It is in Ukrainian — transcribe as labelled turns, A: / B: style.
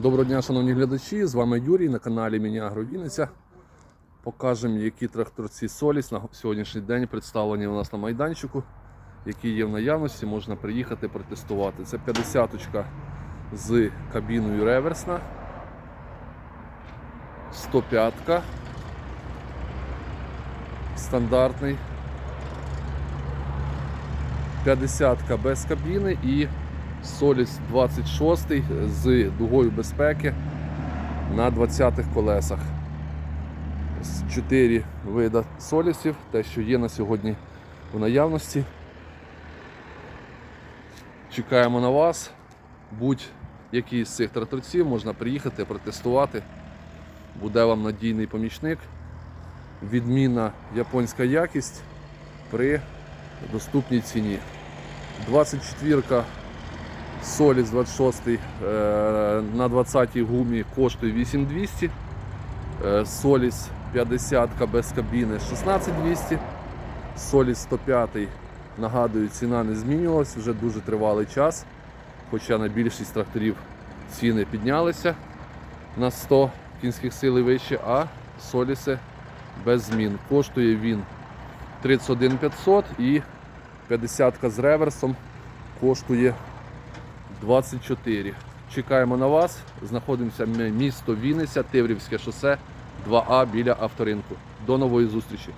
A: Доброго дня, шановні глядачі! З вами Юрій на каналі Міні Агровінниця. Покажемо, які тракторці Соліс на сьогоднішній день представлені у нас на майданчику, які є в наявності, можна приїхати протестувати. Це 50-ка з кабіною реверсна, 105-ка, стандартний, 50-ка без кабіни і Соліс 26 з дугою безпеки на 20-х колесах. З 4 вида солісів, те, що є на сьогодні у наявності. Чекаємо на вас. Будь-який з цих тракторців можна приїхати, протестувати. Буде вам надійний помічник. Відмінна японська якість при доступній ціні. 24 Соліс 26 е, на 20 гумі коштує 8200. Е, Соліс 50 без кабіни 16200. Соліс 105, нагадую, ціна не змінювалася вже дуже тривалий час. Хоча на більшість тракторів ціни піднялися на 100 кінських сил і вище, а Соліси без змін. Коштує він 31 500 і 50 з реверсом коштує 24. Чекаємо на вас. Знаходимося ми місто Вінниця, Тиврівське шосе 2А біля авторинку. До нової зустрічі!